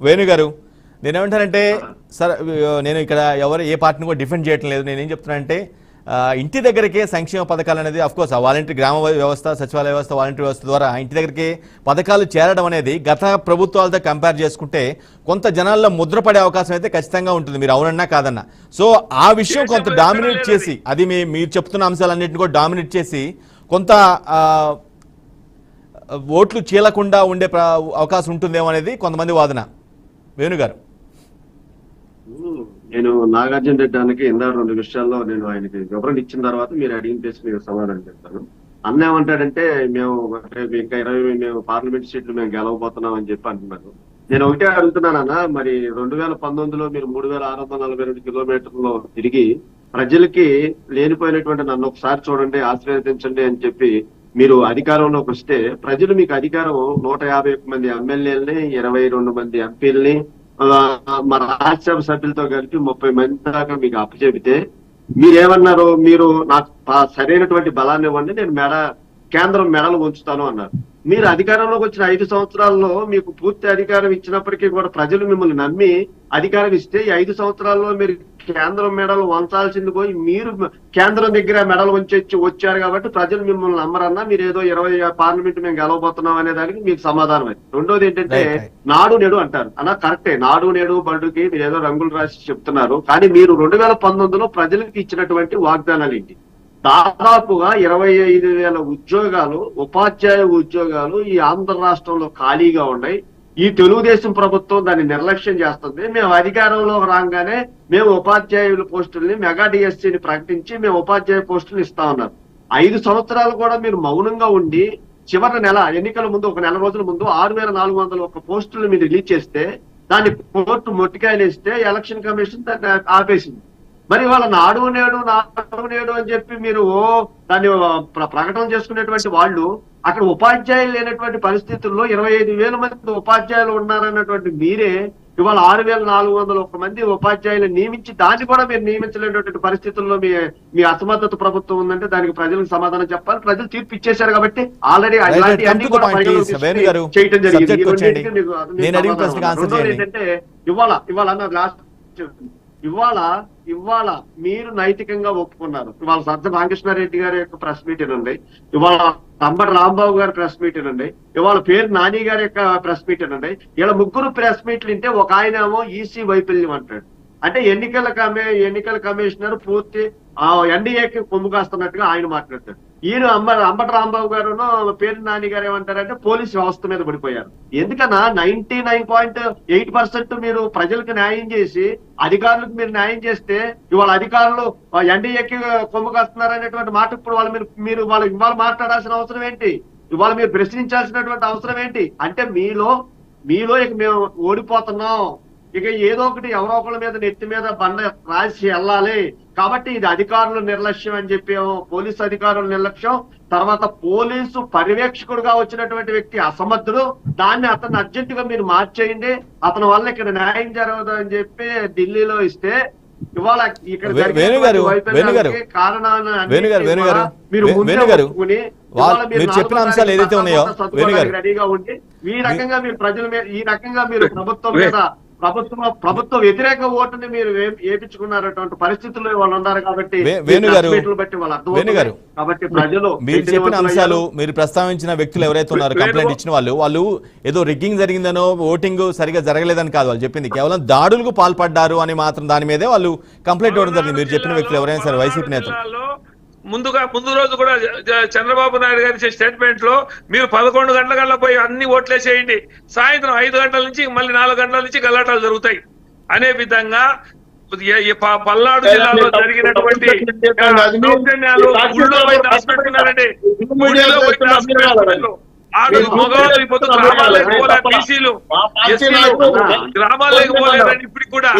వేణు గారు నేనేమంటానంటే సార్ నేను ఇక్కడ ఎవరు ఏ పార్టీని కూడా డిఫెండ్ చేయటం లేదు నేనేం చెప్తున్నానంటే ఇంటి దగ్గరికే సంక్షేమ పథకాలు అనేది కోర్స్ ఆ వాలంటరీ గ్రామ వ్యవస్థ సచివాలయ వ్యవస్థ వాలంటరీ వ్యవస్థ ద్వారా ఇంటి దగ్గరికి పథకాలు చేరడం అనేది గత ప్రభుత్వాలతో కంపేర్ చేసుకుంటే కొంత జనాల్లో ముద్రపడే అవకాశం అయితే ఖచ్చితంగా ఉంటుంది. మీరు అవునన్నా కాదన్నా. సో ఆ విషయం కొంత డామినేట్ చేసి అది మీ మీరు చెప్తున్న అంశాలన్నింటినీ కూడా డామినేట్ చేసి కొంత ఓట్లు చీలకుండా ఉండే అవకాశం ఉంటుందేమో అనేది కొంతమంది వాదన. వేణుగారు. నేను నాగార్జున రెడ్డి అన్నకి ఇందా రెండు విషయాల్లో నేను ఆయనకి వివరణ ఇచ్చిన తర్వాత మీరు అడిగిన చేసి మీకు సమాధానం చెప్తాను. అన్న ఏమంటాడంటే మేము రేపు ఇంకా ఇరవై మేము పార్లమెంట్ సీట్లు మేము గెలవబోతున్నాం అని చెప్పి అంటున్నాను నేను ఒకటే అడుగుతున్నాను అన్న మరి రెండు వేల పంతొమ్మిదిలో మీరు మూడు వేల ఆరు వందల నలభై రెండు కిలోమీటర్లు తిరిగి ప్రజలకి లేనిపోయినటువంటి నన్ను ఒకసారి చూడండి ఆశీర్వదించండి అని చెప్పి మీరు అధికారంలోకి వస్తే ప్రజలు మీకు అధికారం నూట యాభై మంది ఎమ్మెల్యేలని ఇరవై రెండు మంది ఎంపీలని మా రాజ్యసభ సభ్యులతో కలిపి ముప్పై మంది దాకా మీకు అప్పచెబితే మీరేమన్నారు? మీరు నాకు సరైనటువంటి బలాన్ని ఇవ్వండి నేను మెడ కేంద్రం మెడలు ఉంచుతాను అన్నారు. మీరు అధికారంలోకి వచ్చిన ఐదు సంవత్సరాల్లో మీకు పూర్తి అధికారం ఇచ్చినప్పటికీ కూడా ప్రజలు మిమ్మల్ని నమ్మి అధికారం ఇస్తే ఈ ఐదు సంవత్సరాల్లో మీరు కేంద్రం మెడలు వంచాల్సింది పోయి మీరు కేంద్రం దగ్గర మెడలు వంచి వచ్చారు కాబట్టి ప్రజలు మిమ్మల్ని నమ్మరన్నా మీరు ఏదో ఇరవై పార్లమెంట్ మేము గెలవబోతున్నాం అనే దానికి మీకు సమాధానం అది. రెండోది ఏంటంటే. నాడు నేడు అంటారు. అన్న కరెక్టే. నాడు నేడు బండుకి మీరు ఏదో రంగులు రాసి చెప్తున్నారు. కానీ మీరు రెండు వేల పంతొమ్మిదిలో ప్రజలకు ఇచ్చినటువంటి వాగ్దానాలు ఏంటి? దాదాపుగా ఇరవై ఐదు వేల ఉద్యోగాలు ఉపాధ్యాయ ఉద్యోగాలు ఈ ఆంధ్ర రాష్ట్రంలో ఖాళీగా ఉన్నాయి. ఈ తెలుగుదేశం ప్రభుత్వం దాన్ని నిర్లక్ష్యం చేస్తుంది. మేము అధికారంలో రాగానే మేము ఉపాధ్యాయుల పోస్టుల్ని మెగా డిఎస్సిని ప్రకటించి మేము ఉపాధ్యాయ పోస్టులు ఇస్తా ఉన్నారు. ఐదు సంవత్సరాలు కూడా మీరు మౌనంగా ఉండి చివరి నెల ఎన్నికల ముందు ఒక నెల రోజుల ముందు ఆరు వేల నాలుగు వందల ఒక పోస్టులు మీరు రిలీజ్ చేస్తే దాన్ని కోర్టు మొట్టికాయలు ఇస్తే ఎలక్షన్ కమిషన్ దాన్ని ఆపేసింది. మరి వాళ్ళ నాడు నేడు నాడు నేడు అని చెప్పి మీరు దాన్ని ప్ర- ప్రకటన చేసుకునేటువంటి వాళ్ళు అక్కడ ఉపాధ్యాయులు లేనటువంటి పరిస్థితుల్లో ఇరవై ఐదు వేల మంది ఉపాధ్యాయులు ఉన్నారన్నటువంటి మీరే ఇవాళ ఆరు వేల నాలుగు వందల ఒక మంది ఉపాధ్యాయులు నియమించి దాన్ని కూడా మీరు నియమించలేనటువంటి పరిస్థితుల్లో మీ మీ అసమర్థత ప్రభుత్వం ఉందంటే దానికి ప్రజలకు సమాధానం చెప్పాలి. ప్రజలు తీర్పు ఇచ్చేశారు కాబట్టి ఆల్రెడీ చేయటం జరిగింది. చేయండి. ఏంటంటే ఇవాళ ఇవాళ లాస్ట్ ఇవాళ ఇవాళ మీరు నైతికంగా ఒప్పుకున్నారు. ఇవాళ సజ్జ రామకృష్ణారెడ్డి గారి యొక్క ప్రెస్ మీట్ ఉంది ఇవాళ అంబటి రాంబాబు గారి ప్రెస్ మీట్ ఉంది ఇవాళ పేరు నాని గారి యొక్క ప్రెస్ మీట్ ఉంది ఇలా ముగ్గురు ప్రెస్ మీట్లు వింటే ఒక ఆయన ఏమో ఈసీ వైఫల్యం అంటాడు. అంటే ఎన్నికల కమి ఎన్నికల కమిషనర్ పూర్తి ఆ ఎన్డీఏకి కొమ్ము కాస్తున్నట్టుగా ఆయన మాట్లాడతాడు. ఈయన అంబ అంబట రాంబాబు గారు పేరు నాని గారు ఏమంటారంటే పోలీస్ వ్యవస్థ మీద పడిపోయారు. ఎందుకన్నా ninety nine point eight percent మీరు ప్రజలకు న్యాయం చేసి అధికారులకు మీరు న్యాయం చేస్తే ఇవాళ అధికారులు ఎన్డీఏకి కొమ్ముకొస్తున్నారు అనేటువంటి మాట ఇప్పుడు వాళ్ళు మీరు మీరు వాళ్ళు ఇవాళ మాట్లాడాల్సిన అవసరం ఏంటి? ఇవాళ మీరు ప్రశ్నించాల్సినటువంటి అవసరం ఏంటి? అంటే మీలో మీలో ఇక మేము ఓడిపోతున్నాం. ఇక ఏదో ఒకటి ఎవరో ఒకళ్ళ మీద నెత్తి మీద బండ రాసి వెళ్ళాలి. కాబట్టి ఇది అధికారుల నిర్లక్ష్యం అని చెప్పేమో పోలీసు అధికారుల నిర్లక్ష్యం. తర్వాత పోలీసు పర్యవేక్షకుడుగా వచ్చినటువంటి వ్యక్తి అసమర్థుడు. దాన్ని అతను అర్జెంట్గా మీరు మార్చేయండి. అతని వల్ల ఇక్కడ న్యాయం జరగదు అని చెప్పి ఢిల్లీలో ఇస్తే ఇవాళ ఇక్కడ మీరు చెప్పిన అంశాలు ఏదైతే ఉన్నాయో. రెడీగా ఉండి ఈ రకంగా మీరు ప్రజల మీద ఈ రకంగా మీరు ప్రభుత్వం మీద ప్రభుత్వం ప్రభుత్వ వ్యతిరేక ఓటుని మీరు వాళ్ళు ఉన్నారు కాబట్టి బట్టి వాళ్ళు కాబట్టి ప్రజలు మీరు చెప్పిన. అంశాలు మీరు ప్రస్తావించిన వ్యక్తులు ఎవరైతే ఉన్నారో కంప్లైంట్ ఇచ్చిన వాళ్ళు వాళ్ళు ఏదో రిగ్గింగ్ జరిగిందనో ఓటింగ్ సరిగా జరగలేదని కాదు వాళ్ళు చెప్పింది. కేవలం దాడులకు పాల్పడ్డారు అని మాత్రం దాని మీదే వాళ్ళు కంప్లైంట్ ఇవ్వడం జరిగింది. మీరు చెప్పిన వ్యక్తులు ఎవరైనా సరే వైసీపీ నేతలు. ముందుగా ముందు రోజు కూడా చంద్రబాబు నాయుడు గారి ఇచ్చే స్టేట్మెంట్లో మీరు పదకొండు గంటల గంటల పోయి అన్ని ఓట్లేసేయండి సాయంత్రం ఐదు గంటల నుంచి మళ్ళీ నాలుగు గంటల నుంచి గల్లాటాలు జరుగుతాయి. అనే విధంగా పల్నాడు జిల్లాలో జరిగినటువంటి దౌర్జన్యాలు పోయి దాచిపెట్టుకున్నారండి. ఆడ మగవాళ్ళు ఇప్పుడు గ్రామాలకు పోలే బీసీలు ఎస్సీలు గ్రామాలకు పోలేదని ఇప్పటికి కూడా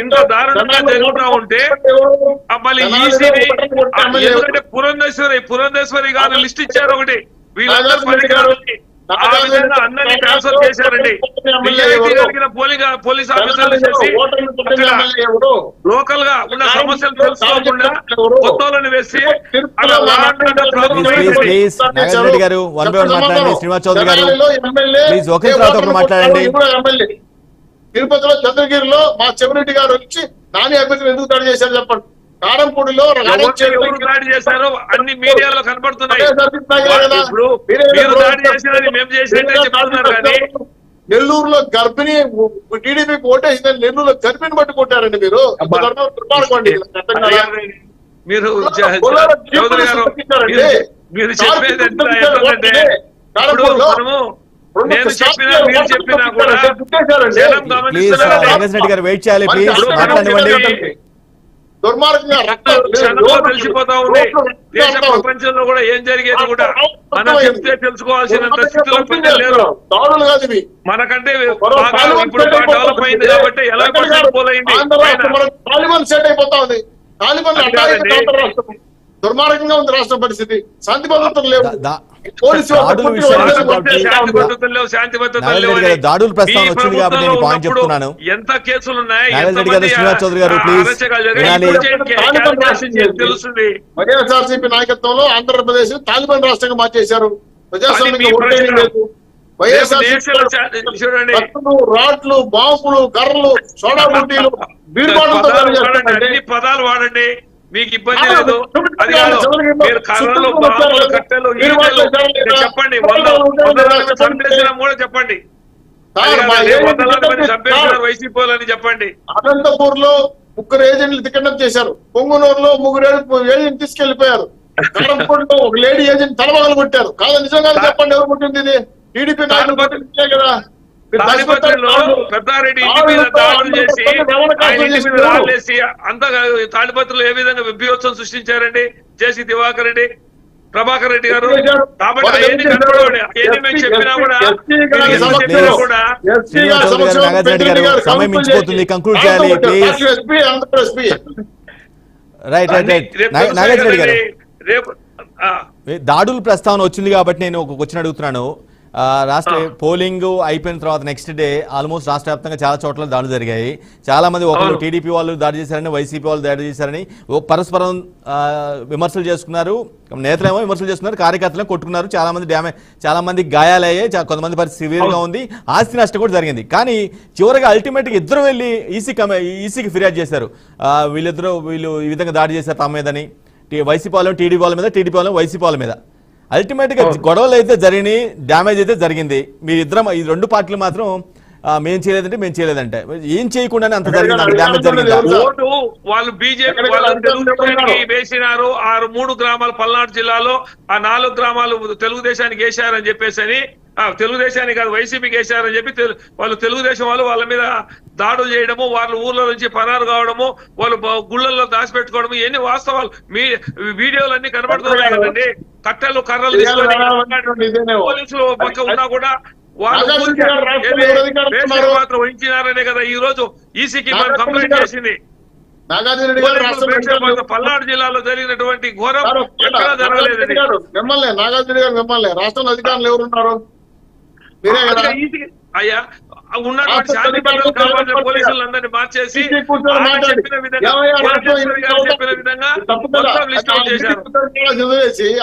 ఇంత దారుణంగా జరుగుతూ ఉంటే మళ్ళీ ఈసీని ఎందుకంటే పురంధేశ్వరి పురంధేశ్వరి గారు లిస్ట్ ఇచ్చారు ఒకటి. వీళ్ళందరూ అందరినీ ట్రాన్స్ఫర్ చేశారండి. పోలీస్ ఆఫీసర్లు చేసి లోకల్గా ఉన్న సమస్యలు తెలుసుకోకుండా కొత్తలను వేసి ప్లీజ్ గారు వన్ బై వన్ మాట్లాడండి శ్రీనివాస్ చౌదరి గారు. ప్లీజ్ ఒకరి తర్వాత ఒకరు మాట్లాడండి. ఎమ్మెల్యే తిరుపతిలో చంద్రగిరిలో మా చెవిరెడ్డి గారు వచ్చి నాని అభ్యర్థులు ఎందుకు దాడి చేశారు చెప్పండి. కారంపూడిలో దాడి చేశారో అన్ని మీడియాలో కనబడుతున్నాయి. నెల్లూరులో గర్భిణి టీడీపీకి ఓటేసిన నెల్లూరులో గర్భిణి బట్టి కొట్టారండి మీరు. దుర్మార్గండి? మీరు మీరు- చెప్పేది ఇప్పుడు మనము నేను చెప్పినా మీరు చెప్పినా కూడా జనం ప్లీజ్ రెడ్డి గారు వెయిట్ చేయాలి ప్లీజ్. మాట్లాడనివ్వండి దుర్మార్గంగా తెలిసిపోతా ఉంది. దేశ ప్రపంచంలో కూడా ఏం జరిగేది కూడా మనం చెప్తే తెలుసుకోవాల్సినంత స్థితిలో ప్రజలు లేరు. దాడులు కాదు ఇవి. మనకంటే బాగా ఇప్పుడు బాగా డెవలప్ అయింది కాబట్టి ఎలా పోలైంది తాలిబాన్ సెట్ అయిపోతా ఉంది. తాలిబాన్ దుర్మార్గంగా ఉంది రాష్ట్ర పరిస్థితి. శాంతి భద్రతలు లేవు. దాడుల ప్రస్తావన వచ్చింది కాబట్టి నేను పాయింట్ చెప్తున్నాను. ఎంత కేసులు ఉన్నాయి శ్రీనివాస్ చౌదరి గారు, తెలుస్తుంది. వైఎస్ఆర్సీపీ నాయకత్వంలో ఆంధ్రప్రదేశ్ తాలిబాన్ రాష్ట్రంగా మార్చేశారు. చూడండి. రాడ్లు బాంబులు కర్రలు సోడా బుట్టీలు బీర్బాటులతో. అన్ని పదాలు వాడండి. మీకు ఇబ్బంది లేదు. అది కాదు. మీరు కర్రలు బాంబులు కట్టెలు ఈటెలు చెప్పండి వంద వంద చంపేసినా కూడా చెప్పండి. ఏజెంట్ వందలాది మంది చంపేసిన చెప్పండి. అనంతపూర్లో ముగ్గురు ఏజెంట్లు టికెట్ చేశారు. పొంగునూరులో ముగ్గురు ఏజెంట్ తీసుకెళ్ళిపోయారు కారంపూడిలో ఒక లేడీ ఏజెంట్ తలమగలు కొట్టారు కాదు నిజంగా చెప్పండి ఎవరు కొట్టింది ఇది? టీడీపీ నాయకులు కొట్టిందే కదా. పెద్దారెడ్డి ఇంటి మీద దాడులు చేసి ఆయన ఇంటి మీద రాళ్ళేసి అంత తాడిపత్రులు ఏ విధంగా విభ్యోత్సవం సృష్టించారండి? జేసీ దివాకర్ రెడ్డి ప్రభాకర్ రెడ్డి గారు. కాబట్టి అవన్నీ కనపడవండి అవన్నీ మేము చెప్పినా కూడా చెప్పినా సమయం మించిపోతుంది. చేయాలి, please. రైట్ రైట్ రైట్ రేపు నాగార్జున రెడ్డి గారు. రేపు ఆ, దాడుల ప్రస్తావన వచ్చింది కాబట్టి నేను ఒక క్వశ్చన్ అడుగుతున్నాను. రాష్ట్ర పోలింగ్ అయిపోయిన తర్వాత నెక్స్ట్ డే ఆల్మోస్ట్ రాష్ట్ర వ్యాప్తంగా చాలా చోట్ల దాడులు జరిగాయి. చాలా మంది ఒకరు. టీడీపీ వాళ్ళు దాడి చేశారని వైసీపీ వాళ్ళు దాడి చేశారని పరస్పరం విమర్శలు చేసుకున్నారు. నేతలేమో విమర్శలు చేసుకున్నారు కార్యకర్తలు కొట్టుకున్నారు. చాలా మంది డ్యామేజ్ చాలా మంది గాయాలయ్యాయి. కొంతమంది పరిస్థితి సివియర్గా ఉంది. ఆస్తి నష్టం కూడా జరిగింది. కానీ చివరిగా అల్టిమేట్గా ఇద్దరు వెళ్ళి ఈసీ కమ ఈసీకి ఫిర్యాదు చేశారు. వీళ్ళిద్దరూ వీళ్ళు ఈ విధంగా దాడి చేశారు తమ మీదని. వైసీపీ వాళ్ళం టీడీపీ వాళ్ళ మీద టీడీపీ వాళ్ళం వైసీపీ వాళ్ళ మీద. అల్టిమేట్గా గొడవలు అయితే జరిగినాయి డ్యామేజ్ అయితే జరిగింది. మీ ఇద్దరం ఈ రెండు పార్టీలు మాత్రం మేం చేయలేదంటే మేము చేయలేదంటే. ఏం చేయకుండానే అంత జరిగింది అంత డ్యామేజ్ జరిగిందా. ఓటు వాళ్ళు బీజేపీ వేసినారు. ఆరు మూడు గ్రామాలు పల్నాడు జిల్లాలో ఆ నాలుగు గ్రామాలు తెలుగుదేశానికి వేశారని చెప్పేసి అని తెలుగుదేశానికి కాదు వైసీపీకి వేశారని చెప్పి వాళ్ళు తెలుగుదేశం వాళ్ళు వాళ్ళ మీద దాడులు చేయడము వాళ్ళ ఊర్ల నుంచి పరారు కావడము వాళ్ళు గుళ్ళల్లో దాచిపెట్టుకోవడము ఇవన్నీ వాస్తవాలు. మీ వీడియోలన్నీ కనబడుతున్నాయి కదండి. కట్టెలు కర్రలు తీసుకొని పోలీసులు పక్క ఉన్నా కూడా వాళ్ళు? మాత్రం వహించినారనే కదా ఈ రోజు ఈసీకి మనం కంప్లైంట్ చేసింది. పల్నాడు జిల్లాలో జరిగినటువంటి ఘోరం ఎక్కడా జరగలేదు మిమ్మల్ని నాగార్జున గారు మిమ్మల్ని. రాష్ట్రంలో అధికారులు ఎవరు ఉన్నారు మీరే కదా అయ్యా ఉన్నటువంటి శాంతి భద్రతలు కాపాడిన పోలీసులందరినీ మార్చేసి చెప్పిన విధంగా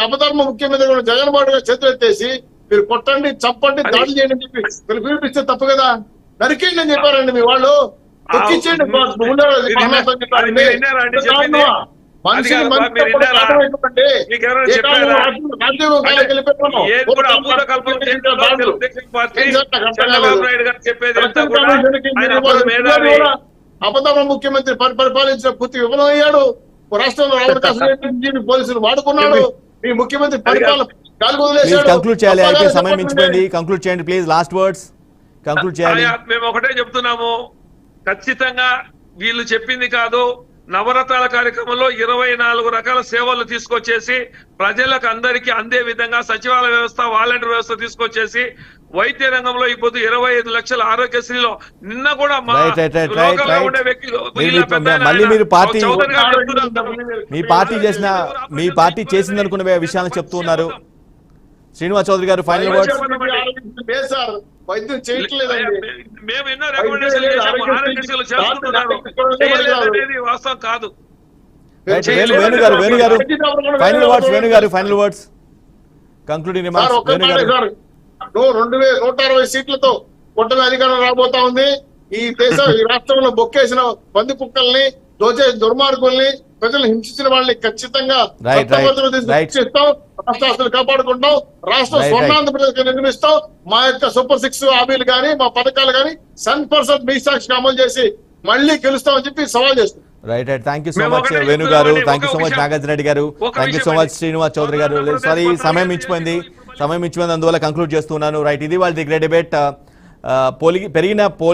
అపధర్మ ముఖ్యమంత్రి జగన్మోహన్ గారు చేతులు ఎత్తేసి మీరు కొట్టండి చంపండి దాడి చేయండి చెప్పి మీరు పిలిపిస్తే తప్పు కదా. నరికేయండి అని చెప్పారండి మీ వాళ్ళు. తొక్కిచ్చేయండి అబద్ధమ ముఖ్యమంత్రి పరి- పరిపాలించిన పూర్తి విఫలమయ్యాడు రాష్ట్రంలో లేని పోలీసులు వాడుకున్నాడు. మీ ముఖ్యమంత్రి పరిపాలన కంక్లూడ్ చేయాలి అయితే సమయం. మించిపోయింది. కంక్లూడ్ చేయండి ప్లీజ్ లాస్ట్ వర్డ్స్ కంక్లూడ్ చేయాలి. మేము ఒకటే చెప్తున్నాము. ఖచ్చితంగా వీళ్ళు చెప్పింది కాదు. నవరత్నాల కార్యక్రమంలో ఇరవై నాలుగు రకాల సేవలు తీసుకొచ్చేసి ప్రజలకు అందరికీ అందే విధంగా సచివాలయ వ్యవస్థ వాలంటీర్ వ్యవస్థ తీసుకొచ్చేసి వైద్య రంగంలో ఇప్పుడు ఇరవై ఐదు లక్షల ఆరోగ్యశ్రీలో నిన్న కూడా మళ్ళీ మీరు పార్టీ-. మీ పార్టీ చేసిన మీ పార్టీ చేసింది అనుకున్న విషయాలను చెప్తూ ఉన్నారు శ్రీనివాస్ చౌదరి గారు ఫైనల్ వర్డ్స్ వైద్యం చేయట్లేదండి. మేము ఎన్నో వాస్తవం కాదు. రైట్ వేణు వేణు గారు వేణు గారు. Final words Venu garu final words concluding remarks Venu garu. రెండు వేల నూట అరవై సీట్లతో కూటమి అధికారం రాబోతా ఉంది. ఈ దేశం ఈ రాష్ట్రంలో బొక్కేసిన పంది కుక్కల్ని దోచే దుర్మార్గుల్ని ప్రజలు హింసించిన వాళ్ళని ఖచ్చితంగా. శిక్షిస్తాం రాష్ట్ర ఆస్తులు కాపాడుకుంటాం. రాష్ట్రం స్వర్ణాంధ్రప్రదేశ్ నిర్మిస్తాం మా యొక్క సూపర్ సిక్స్ హామీలు కానీ మా పథకాలు కానీ సెవెన్ పర్సెంట్ మీ సాక్షిగా అమలు చేసి మళ్ళీ గెలుస్తామని చెప్పి సవాల్ చేస్తాం right right thank you so much Venu garu. Thank you so much. Nagarjuna Reddy garu. Thank you so much. Srinivas Chowdary garu. Sorry సమయం ఇచ్చిపోయింది సమయం ఇచ్చిపోయింది అందువల్ల కంక్లూడ్ చేస్తున్నాను రైట్ ఇది వాళ్ళ ది గ్రేట్ డిబేట్ పోలి పెరిగిన పోలి